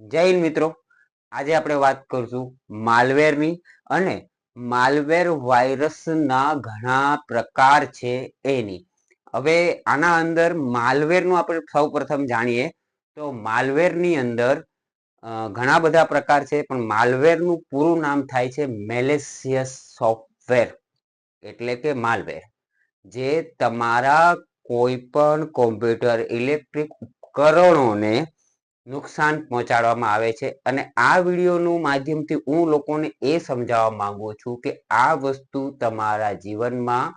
જય હિન્દ મિત્રો. આજે આપણે વાત કરશું માલવેરની અને માલવેર વાયરસના ઘણા પ્રકાર છે એની. હવે આના અંદર માલવેરનું આપણે સૌ પ્રથમ જાણીએ તો માલવેરની અંદર ઘણા બધા પ્રકાર છે, પણ માલવેરનું પૂરું નામ થાય છે મેલેસિયસ સોફ્ટવેર એટલે કે માલવેર જે તમારા કોઈ પણ કોમ્પ્યુટર ઇલેક્ટ્રિક ઉપકરણોને નુકસાન પહોંચાડવામાં આવે છે. અને આ વિડીયોનું માધ્યમથી હું લોકોને એ સમજાવવા માંગુ છું કે આ વસ્તુ તમારા જીવનમાં,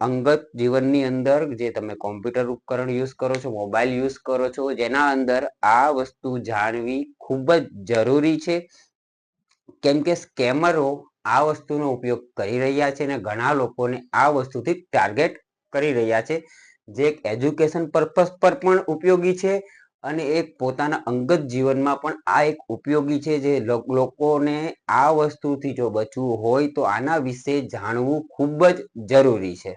અંગત જીવનની અંદર જે તમે કોમ્પ્યુટર ઉપકરણ યુઝ કરો છો, મોબાઈલ યુઝ કરો છો, જેના અંદર આ વસ્તુ જાણવી ખૂબ જ જરૂરી છે. કેમ કે સ્કેમરો આ વસ્તુનો ઉપયોગ કરી રહ્યા છે અને ઘણા લોકોને આ વસ્તુથી ટાર્ગેટ કરી રહ્યા છે. જે એજ્યુકેશન પર્પઝ પર પણ ઉપયોગી છે. અને એક પોતાના અંગત જીવનમાં પણ આ એક ઉપયોગી છે જે લોકોને આ વસ્તુથી જો બચવું હોય તો આના વિશે જાણવું ખૂબ જ જરૂરી છે.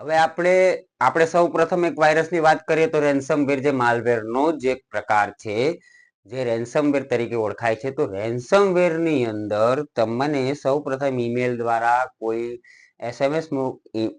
હવે આપણે આપણે સૌ પ્રથમ એક વાયરસની વાત કરીએ તો રેન્સમવેર જે માલવેરનો જે એક પ્રકાર છે, જે રેન્સમવેર તરીકે ઓળખાય છે. તો રેન્સમવેરની અંદર તમને સૌ પ્રથમ ઈમેલ દ્વારા કોઈ એસએમએસ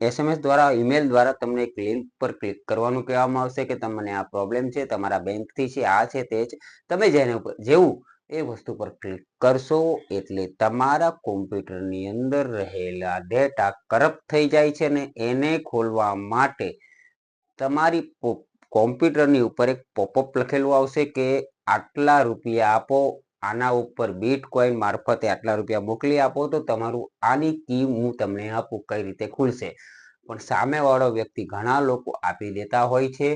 એસએમએસ દ્વારા ઈમેલ દ્વારા તમને એક લિંક પર ક્લિક કરવાનું કહેવામાં આવશે કે તમને આ પ્રોબ્લેમ છે, તમારા બેંકથી છે, આ છે, તે છે. તમે જેને ઉપર જેવું એ વસ્તુ પર ક્લિક કરશો, એટલે તમારા કોમ્પ્યુટરની અંદર રહેલા ડેટા કરપ્ટ થઈ જાય છે ને એને ખોલવા માટે તમારી કોમ્પ્યુટરની ઉપર એક પોપઅપ લખેલું આવશે કે આટલા રૂપિયા આપો આના ઉપર બીટ કોઈન મારફતે આટલા રૂપિયા મોકલી આપો તો તમારું આની કી હું તમને આપું કઈ રીતે ખુલશે. પણ સામેવાળો વ્યક્તિ ઘણા લોકો આપી દેતા હોય છે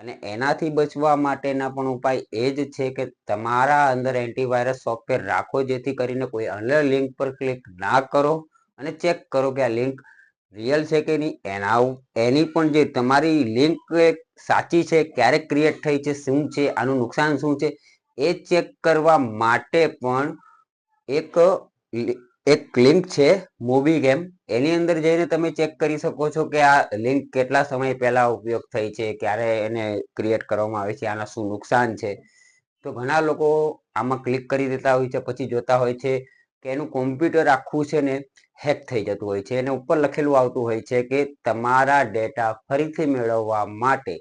અને એનાથી બચવા માટેના પણ ઉપાય એ જ છે કે તમારા અંદર એન્ટીવાયરસ સોફ્ટવેર રાખો જેથી કરીને કોઈ અન્ય લિંક પર ક્લિક ના કરો અને ચેક કરો કે આ લિંક રિયલ છે કે નહીં. એના એની પણ જે તમારી લિંક સાચી છે, ક્યારે ક્રિએટ થઈ છે, શું છે, આનું નુકસાન શું છે એ ચેક કરવા માટે પણ એક એક લિંક છે મૂવી ગેમ. એની અંદર જઈને તમે ચેક કરી શકો છો કે આ લિંક કેટલા સમય પહેલા ઉપયોગ થઈ છે, ક્યારે એને ક્રિએટ કરવામાં આવે છે, આના શું નુકસાન છે. તો ઘણા લોકો આમાં ક્લિક કરી દેતા હોય છે, પછી જોતા હોય છે કે એનું કોમ્પ્યુટર આખું છે ને હેક થઈ જતું હોય છે. એને ઉપર લખેલું આવતું હોય છે કે તમારા ડેટા ફરીથી મેળવવા માટે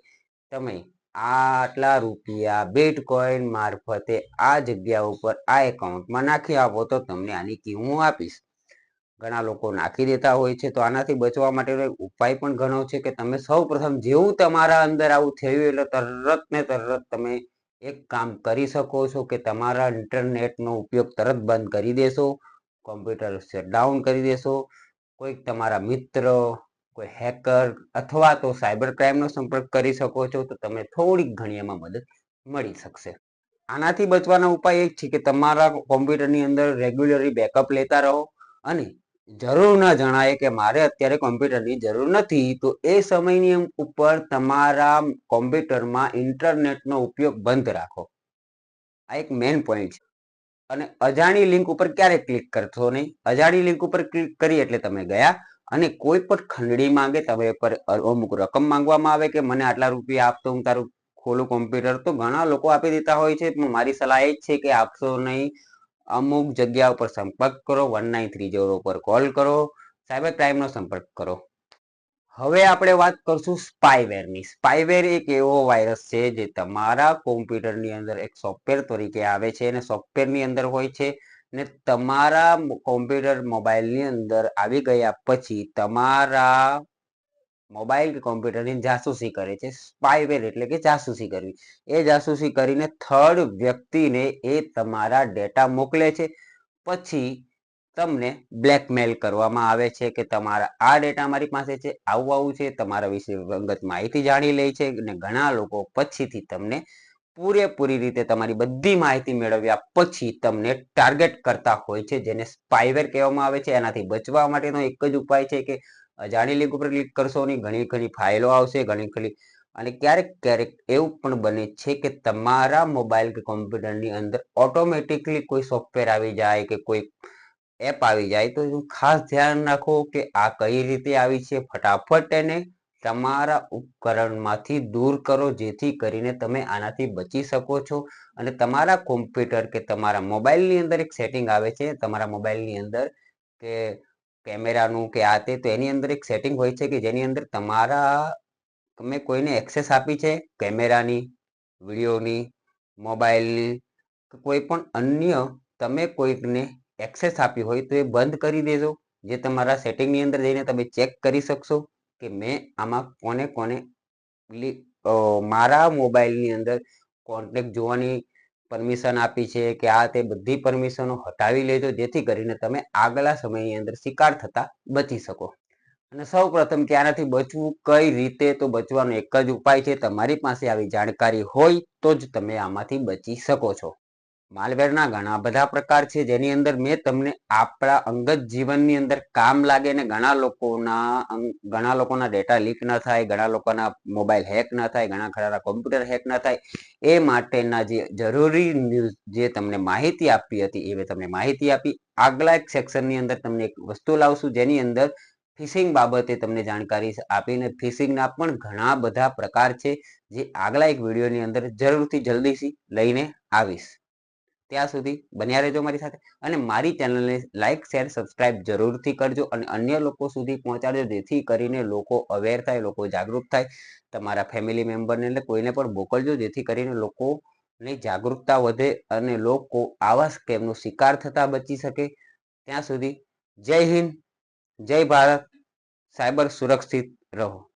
તમે આટલા રૂપિયા બિટકોઈન મારફતે આ જગ્યા ઉપર આ એકાઉન્ટમાં નાખી આપો તો તમને આની કી હું આપીશ. ઘણા લોકો નાખી દેતા હોય છે તો આનાથી બચવા માટેનો ઉપાય પણ ઘણો છે કે તમે સૌ પ્રથમ જેવું તમારા અંદર આવું થયું એટલે તરત ને તરત તમે એક કામ કરી શકો છો કે તમારા ઇન્ટરનેટનો ઉપયોગ તરત બંધ કરી દેશો, કોમ્પ્યુટર શટડાઉન કરી દેશો, કોઈક તમારા મિત્ર કોઈ હેકર અથવા તો સાયબર ક્રાઇમનો સંપર્ક કરી શકો છો, તો તમે થોડીક ઘણી એમાં મદદ મળી શકશે. આનાથી બચવાના ઉપાય એ છે કે તમારા કોમ્પ્યુટરની અંદર રેગ્યુલરી બેકઅપ લેતા રહો અને જરૂર ન જણાય કે મારે અત્યારે કોમ્પ્યુટરની જરૂર નથી, તો એ સમયની ઉપર તમારા કોમ્પ્યુટરમાં ઇન્ટરનેટનો ઉપયોગ બંધ રાખો. આ એક મેઇન પોઈન્ટ છે. અને અજાણી લિંક ઉપર ક્યારે ક્લિક કરશો નહીં. અજાણી લિંક ઉપર ક્લિક કરી એટલે તમે ગયા અને કોઈ પણ ખંડણી માંગે તમે પર અમુક રકમ માંગવામાં આવે કે મને આટલા રૂપિયા આપતો હું તારું ખોલું કોમ્પ્યુટર. તો ઘણા લોકો આપી દેતા હોય છે. પણ મારી સલાહ એ જ છે કે આપશો નહીં, અમુક જગ્યા ઉપર સંપર્ક કરો વન નાઇન થ્રી ઝીરો પર કોલ કરો સાયબર ક્રાઇમનો સંપર્ક કરો. હવે આપણે વાત કરશું સ્પાયવેરની સ્પાયવેર એક એવો વાયરસ છે જે તમારા કોમ્પ્યુટરની અંદર એક સોફ્ટવેર તરીકે આવે છે અને સોફ્ટવેરની અંદર હોય છે. ને તમારા કોમ્પ્યુટર મોબાઈલની અંદર આવી ગયા પછી તમારા મોબાઈલ કે કોમ્પ્યુટરની જાસૂસી કરે છે, સ્પાયવેર એટલે કે જાસૂસી કરવી. એ જાસૂસી કરીને થર્ડ વ્યક્તિને એ તમારા ડેટા મોકલે છે. પછી તમને બ્લેકમેલ કરવામાં આવે છે કે તમારા, આ ડેટા મારી પાસે છે, આવું આવું છે, તમારા વિશે અંગત માહિતી જાણી લે છે અને ઘણા લોકો પછીથી તમને પૂરેપૂરી રીતે તમારી બધી માહિતી મેળવ્યા પછી તમને ટાર્ગેટ કરતા હોય છે, જેને સ્પાઈવેર કહેવામાં આવે છે, એનાથી બચવા માટેનો એક જ ઉપાય છે કે અજાણી લિંક ઉપર ક્લિક કરશો નહીં ઘણી ઘણી ફાઇલો આવશે, ઘણી ઘણી અને ક્યારેક ક્યારેક એવું પણ બને છે કે તમારા મોબાઈલ કે કોમ્પ્યુટરની અંદર ઓટોમેટિકલી કોઈ સોફ્ટવેર આવી જાય કે કોઈ એપ આવી જાય તો ખાસ ધ્યાન રાખો કે આ કઈ રીતે આવી છે, ફટાફટ એને તમારા ઉપકરણમાંથી દૂર કરો, જેથી કરીને તમે આનાથી બચી શકો છો. અને તમારા કોમ્પ્યુટર કે તમારા મોબાઈલની અંદર એક સેટિંગ આવે છે. તમારા મોબાઈલની અંદર કે કેમેરાનું કે આ તે, તો એની અંદર એક સેટિંગ હોય છે કે જેની અંદર તમારા તમે કોઈને એક્સેસ આપી છે, કેમેરાની, વિડીયોની, મોબાઈલની કોઈ પણ અન્ય તમે કોઈકને એક્સેસ આપી હોય તો એ બંધ કરી દેજો. જે તમારા સેટિંગની અંદર જઈને તમે ચેક કરી શકશો. કે મેં આમાં કોને કોને મારા મોબાઈલની અંદર કોન્ટેક્ટ જોવાની પરમિશન આપી છે કે આ તે બધી પરમિશનો હટાવી લેજો, જેથી કરીને તમે આગલા સમયની અંદર શિકાર થતા બચી શકો. અને સૌ પ્રથમ કે બચવું કઈ રીતે? તો બચવાનો એક જ ઉપાય છે, તમારી પાસે આવી જાણકારી હોય તો જ તમે આમાંથી બચી શકો છો. માલવેરના ઘણા બધા પ્રકાર છે, જેની અંદર મેં તમને આપણા અંગત જીવનની અંદર કામ લાગે ને ઘણા લોકોના ઘણા લોકોના ડેટા લીક ન થાય, ઘણા લોકોના મોબાઈલ હેક ન થાય, ઘણા ખરા કોમ્પ્યુટર હેક ન થાય, એ માટેના જે જરૂરી ન્યૂઝ જે તમને માહિતી આપી હતી, એ મેં તમને માહિતી આપી. આગલા એક સેક્શનની અંદર તમને એક વસ્તુ લાવશું, જેની અંદર ફિશિંગ બાબતે તમને જાણકારી આપીને ફિશિંગના પણ ઘણા બધા પ્રકાર છે, જે આગલા એક વિડીયોની અંદર જરૂરથી જલ્દીથી લઈને આવીશ. ત્યાં સુધી બન્યા રહેજો મારી સાથે. અને મારી ચેનલને લાઇક શેર સબસ્ક્રાઇબ જરૂરથી કરજો અને અન્ય લોકો સુધી પહોંચાડજો, જેથી કરીને લોકો અવેર થાય, લોકો જાગૃત થાય. તમારા ફેમિલી મેમ્બરને એટલે કોઈને પણ મોકલજો, જેથી કરીને લોકોની જાગૃતતા વધે અને લોકો આવા સ્કેમનો શિકાર થતા બચી શકે. ત્યાં સુધી જય હિન્દ, જય ભારત, સાયબર સુરક્ષિત રહો.